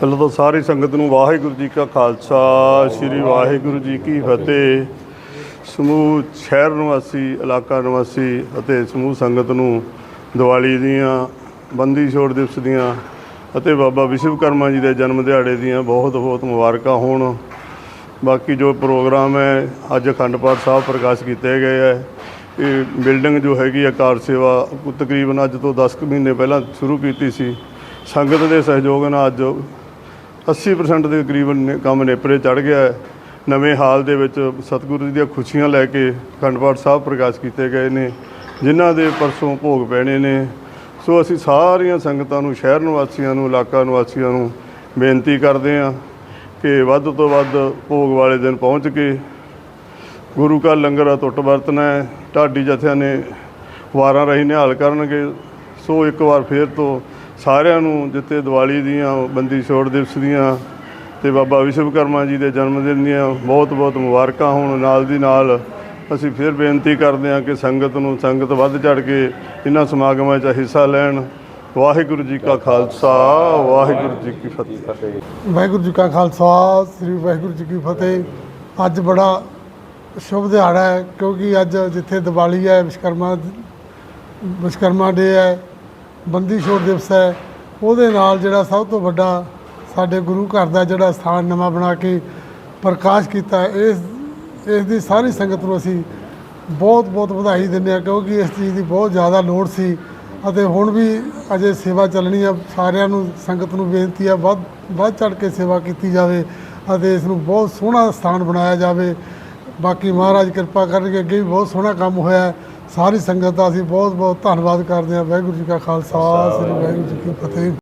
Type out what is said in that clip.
ਪਹਿਲਾਂ ਤਾਂ ਸਾਰੀ ਸੰਗਤ ਨੂੰ ਵਾਹਿਗੁਰੂ ਜੀ ਕਾ ਖਾਲਸਾ, ਸ੍ਰੀ ਵਾਹਿਗੁਰੂ ਜੀ ਕੀ ਫਤਿਹ। ਸਮੂਹ ਸ਼ਹਿਰ ਨਿਵਾਸੀ, ਇਲਾਕਾ ਨਿਵਾਸੀ ਅਤੇ ਸਮੂਹ ਸੰਗਤ ਨੂੰ ਦੀਵਾਲੀ ਦੀਆਂ, ਬੰਦੀ ਛੋੜ ਦਿਵਸ ਦੀਆਂ ਅਤੇ ਬਾਬਾ ਵਿਸ਼ਵਕਰਮਾ ਜੀ ਦੇ ਜਨਮ ਦਿਹਾੜੇ ਦੀਆਂ ਬਹੁਤ ਬਹੁਤ ਮੁਬਾਰਕਾਂ ਹੋਣ। ਬਾਕੀ ਜੋ ਪ੍ਰੋਗਰਾਮ ਹੈ, ਅੱਜ ਅਖੰਡ ਪਾਠ ਸਾਹਿਬ ਪ੍ਰਕਾਸ਼ ਕੀਤੇ ਗਏ ਹੈ। ਇਹ ਬਿਲਡਿੰਗ ਜੋ ਹੈਗੀ ਆ, ਕਾਰ ਸੇਵਾ ਤਕਰੀਬਨ ਅੱਜ ਤੋਂ 10 ਕੁ ਮਹੀਨੇ ਪਹਿਲਾਂ ਸ਼ੁਰੂ ਕੀਤੀ ਸੀ। ਸੰਗਤ ਦੇ ਸਹਿਯੋਗ ਨਾਲ ਅੱਜ 80% ਦੇ ਤਕਰੀਬਨ ਨੇ- ਕੰਮ ਨੇਪਰੇ ਚੜ ਗਿਆ ਹੈ। ਨਵੇਂ ਹਾਲ ਦੇ ਵਿੱਚ ਸਤਿਗੁਰੂ ਜੀ ਦੀਆਂ ਖੁਸ਼ੀਆਂ ਲੈ ਕੇ ਅਖੰਡ ਪਾਠ ਸਾਹਿਬ ਪ੍ਰਕਾਸ਼ ਕੀਤੇ ਗਏ ਨੇ, ਜਿਨ੍ਹਾਂ ਦੇ ਪਰਸੋਂ ਭੋਗ ਪੈਣੇ ਨੇ। ਸੋ ਅਸੀਂ ਸਾਰੀਆਂ ਸੰਗਤਾਂ ਨੂੰ, ਸ਼ਹਿਰ ਨਿਵਾਸੀਆਂ ਨੂੰ, ਇਲਾਕਾ ਨਿਵਾਸੀਆਂ ਨੂੰ ਬੇਨਤੀ ਕਰਦੇ ਹਾਂ ਕਿ ਵੱਧ ਤੋਂ ਵੱਧ ਭੋਗ ਵਾਲੇ ਦਿਨ ਪਹੁੰਚ ਕੇ ਗੁਰੂ ਕਾ ਲੰਗਰ ਅਟੁੱਟ ਵਰਤਣਾ ਹੈ। ਢਾਡੀ ਜਥਿਆਂ ਨੇ ਵਾਰਾਂ ਰਹੀ ਨਿਹਾਲ ਕਰਨਗੇ। ਸੋ ਇੱਕ ਵਾਰ ਫੇਰ ਤੋਂ ਸਾਰਿਆਂ ਨੂੰ ਜਿੱਤੇ ਦੀਵਾਲੀ ਦੀਆਂ, ਬੰਦੀ ਛੋੜ ਦਿਵਸ ਦੀਆਂ ਤੇ ਬਾਬਾ ਵਿਸ਼ਵਕਰਮਾ ਜੀ ਦੇ ਜਨਮ ਦਿਨ ਦੀਆਂ ਬਹੁਤ ਬਹੁਤ ਮੁਬਾਰਕਾਂ ਹੋਣ ਨਾਲ ਦੀ ਨਾਲ ਅਸੀਂ ਫਿਰ ਬੇਨਤੀ ਕਰਦੇ ਹਾਂ ਕਿ ਸੰਗਤ ਨੂੰ ਸੰਗਤ ਵੱਧ ਚੜ ਕੇ ਇਹਨਾਂ ਸਮਾਗਮਾਂ 'ਚ ਹਿੱਸਾ ਲੈਣ। ਵਾਹਿਗੁਰੂ ਜੀ ਕਾ ਖਾਲਸਾ, ਵਾਹਿਗੁਰੂ ਜੀ ਕੀ ਫਤਿਹ। ਵਾਹਿਗੁਰੂ ਜੀ ਕਾ ਖਾਲਸਾ, ਸ੍ਰੀ ਵਾਹਿਗੁਰੂ ਜੀ ਕੀ ਫਤਿਹ। ਅੱਜ ਬੜਾ ਸ਼ੁਭ ਦਿਹਾੜਾ ਹੈ ਕਿਉਂਕਿ ਅੱਜ ਜਿੱਥੇ ਦੀਵਾਲੀ ਹੈ ਵਿਸ਼ਕਰਮਾ ਵਿਸ਼ਕਰਮਾ ਡੇ ਹੈ ਬੰਦੀ ਛੋੜ ਦਿਵਸ ਹੈ। ਉਹਦੇ ਨਾਲ ਜਿਹੜਾ ਸਭ ਤੋਂ ਵੱਡਾ ਸਾਡੇ ਗੁਰੂ ਘਰ ਦਾ ਜਿਹੜਾ ਸਥਾਨ ਨਵਾਂ ਬਣਾ ਕੇ ਪ੍ਰਕਾਸ਼ ਕੀਤਾ ਇਸ ਇਸ ਦੀ ਸਾਰੀ ਸੰਗਤ ਨੂੰ ਅਸੀਂ ਬਹੁਤ ਬਹੁਤ ਵਧਾਈ ਦਿੰਦੇ ਹਾਂ ਕਿਉਂਕਿ ਇਸ ਚੀਜ਼ ਦੀ ਬਹੁਤ ਜ਼ਿਆਦਾ ਲੋੜ ਸੀ ਅਤੇ ਹੁਣ ਵੀ ਅਜੇ ਸੇਵਾ ਚੱਲਣੀ ਆ। ਸਾਰਿਆਂ ਨੂੰ ਸੰਗਤ ਨੂੰ ਬੇਨਤੀ ਆ ਵੱਧ ਵੱਧ ਚੜ ਕੇ ਸੇਵਾ ਕੀਤੀ ਜਾਵੇ ਅਤੇ ਇਸ ਨੂੰ ਬਹੁਤ ਸੋਹਣਾ ਸਥਾਨ ਬਣਾਇਆ ਜਾਵੇ। ਬਾਕੀ ਮਹਾਰਾਜ ਕਿਰਪਾ ਕਰਨਗੇ, ਅੱਗੇ ਵੀ ਬਹੁਤ ਸੋਹਣਾ ਕੰਮ ਹੋਇਆ ਸਾਰੀ ਸੰਗਤ ਦਾ ਅਸੀਂ ਬਹੁਤ ਬਹੁਤ ਧੰਨਵਾਦ ਕਰਦੇ ਹਾਂ। ਵਾਹਿਗੁਰੂ ਜੀ ਕਾ ਖਾਲਸਾ, ਸ੍ਰੀ ਵਾਹਿਗੁਰੂ ਜੀ ਕੀ ਫਤਿਹ।